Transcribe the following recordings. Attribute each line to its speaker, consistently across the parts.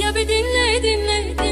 Speaker 1: Ya bir dinle dinle dinle.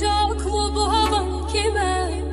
Speaker 1: Çabuk mu bu hava kime?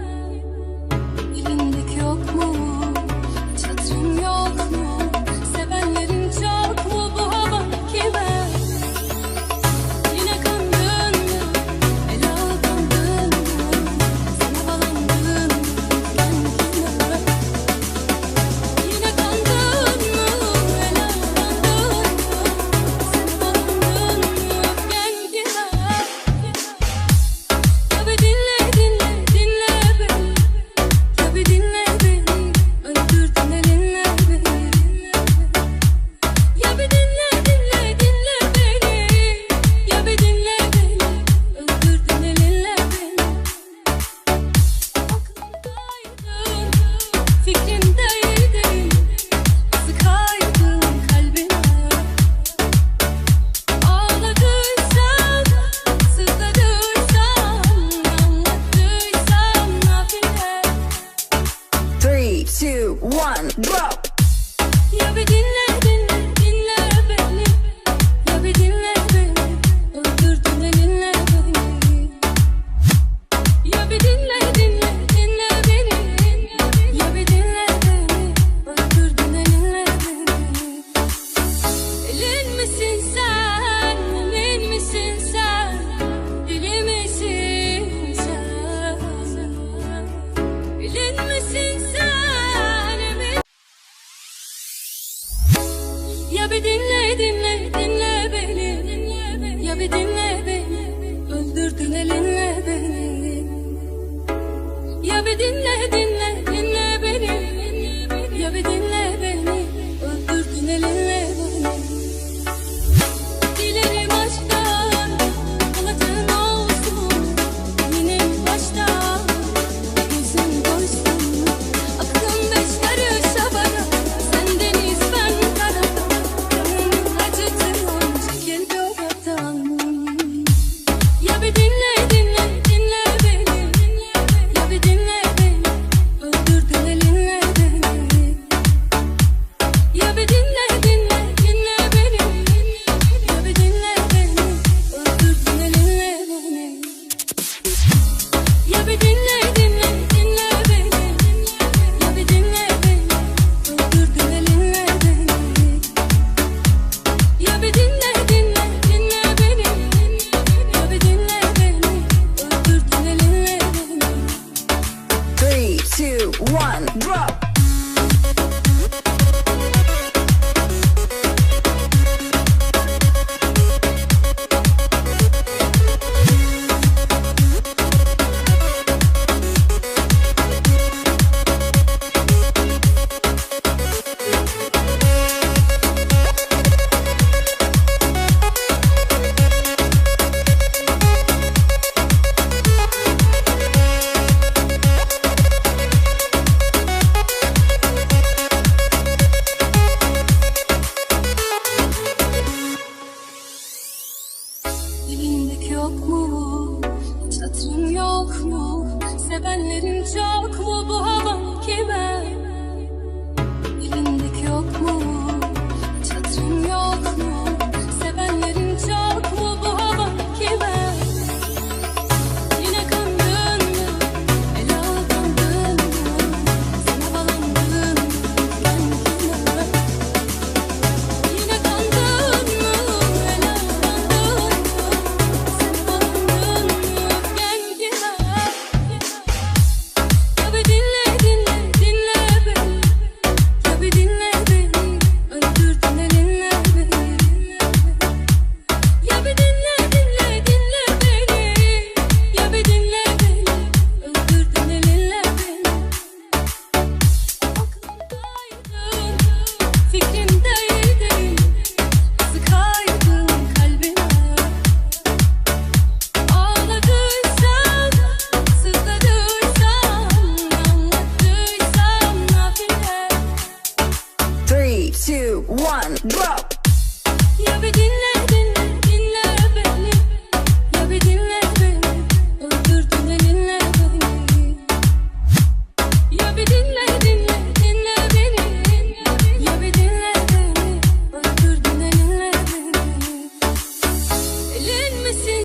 Speaker 1: two, one,
Speaker 2: go! two, one, drop.
Speaker 1: Elimdeki yok mu? Çatırın yok mu? Sevenlerin çok mu? Bu havan kime?
Speaker 2: drop.